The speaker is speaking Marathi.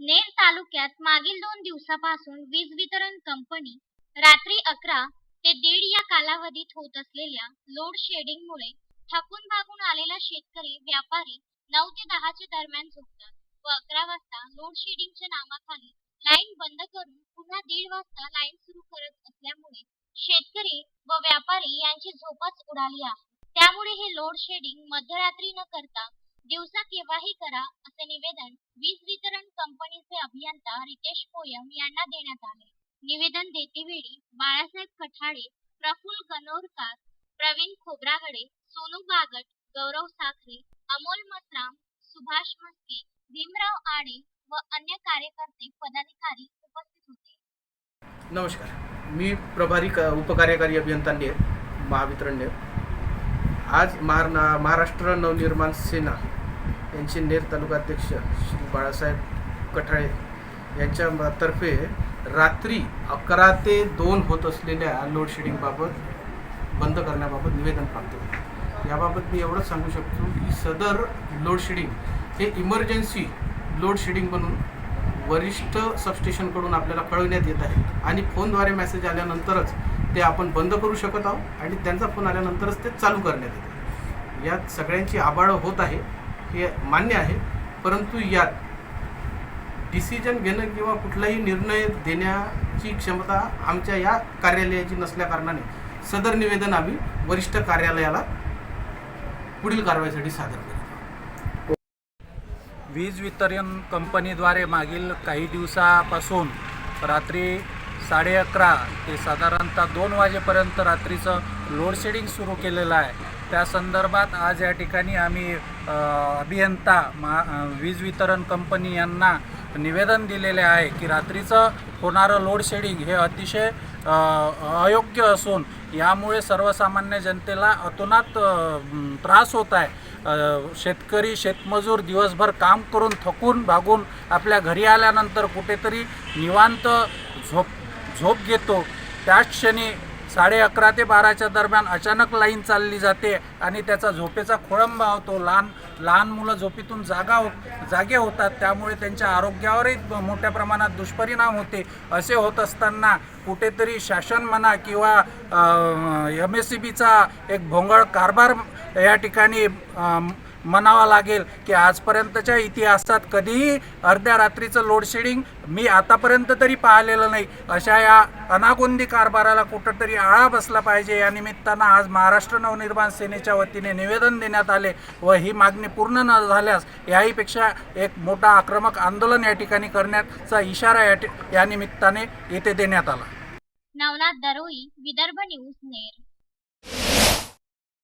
नेर तालुक्यात मागील दोन दिवसापासून वीज वितरण कंपनी रात्री अकरा ते दीड या कालावधीत होत असलेल्या लोड शेडिंगमुळे थकून भागून आलेला शेतकरी व्यापारी नऊ ते दहाच्या दरम्यान झोपतात व अकरा वाजता लोड शेडिंगच्या नावाखाली लाईन बंद करून पुन्हा दीड वाजता लाईन सुरू करत असल्यामुळे शेतकरी व व्यापारी यांची झोपच उडाली आहे. त्यामुळे हे लोड शेडिंग मध्यरात्री न करता दिवसा केव्हाही करा असे निवेदन वीज वितरण अभियंता रितेश पोयम यांना देण्यात आले. निवेदन देतेवेळी बाळासाहेब कठाळे प्रफुल्ल गणोरकर प्रवीण खोब्रागडे सोनू बागट गौरव साखरे अमोल मसराम सुभाष मस्के भीमराव आडे व अन्य कार्यकर्ते पदाधिकारी उपस्थित होते. नमस्कार. मी प्रभारी उपकार्यकारी अभियंता नेर महावितरण आज महार महाराष्ट्र नवनिर्माण सेना यांचे नेर तालुकाध्यक्ष श्री बाळासाहेब कठाळे यांच्या तर्फे रात्री अकरा ते दोन होत असलेल्या लोडशेडिंगबाबत बंद करण्याबाबत निवेदन प्राप्त याबाबत मी एवढंच सांगू शकतो की सदर लोडशेडिंग हे इमर्जन्सी लोडशेडिंग म्हणून वरिष्ठ सबस्टेशनकडून आपल्याला कळविण्यात येत आहे. आणि फोनद्वारे मेसेज आल्यानंतरच ते आपण बंद करू शकत आहोत आणि त्यांचा फोन आल्यानंतरच ते चालू करण्यात येते. यात सगळ्यांची आबाळं होत आहे हे मान्य आहे परंतु यात डिसिजन घेणं किंवा कुठलाही निर्णय देण्याची क्षमता आमच्या या कार्यालयाची नसल्याकारणाने सदर निवेदन आम्ही वरिष्ठ कार्यालयाला पुढील कारवाईसाठी सादर करू वीज वितरण कंपनीद्वारे मागील काही दिवसापासून रात्री साडे अकरा ते साधारणतः दोन वाजेपर्यंत रात्रीचं लोडशेडिंग सुरू केलेलं आहे. त्या संदर्भात आज या ठिकाणी आम्ही अभियंता मा वीज वितरण कंपनी यांना निवेदन दिलेले आहे की रात्रीचं होणारं लोडशेडिंग हे अतिशय अयोग्य असून यामुळे सर्वसामान्य जनतेला अतोनात त्रास होत आहे. शेतकरी शेतमजूर दिवसभर काम करून थकून भागून आपल्या घरी आल्यानंतर कुठेतरी निवांत झोप झोप घेतो. त्याच क्षणी साडे अकरा ते बाराच्या दरम्यान अचानक लाईन चालली जाते आणि त्याचा झोपेचा खोळंबा होतो. लहान लहान मुलं झोपेतून जागा हो जागे होतात. त्यामुळे त्यांच्या आरोग्यावरही मोठ्या प्रमाणात दुष्परिणाम होते. असे होत असताना कुठेतरी शासन म्हणा किंवा एम एस सी बीचा एक भोंगळ कारभार या ठिकाणी म्हणावा लागेल की आजपर्यंतच्या इतिहासात कधीही अर्ध्या रात्रीचं लोडशेडिंग मी आतापर्यंत तरी पाहिलेलं नाही. अशा या अनागोंदी कारभाराला कुठंतरी आळा बसला पाहिजे. या निमित्तानं आज महाराष्ट्र नवनिर्माण सेनेच्या वतीने निवेदन देण्यात आले व ही मागणी पूर्ण न झाल्यास याहीपेक्षा एक मोठा आक्रमक आंदोलन या ठिकाणी करण्याचा इशारा या निमित्ताने येथे देण्यात आला. नवनाथ दरोई विदर्भ न्यूज नेर.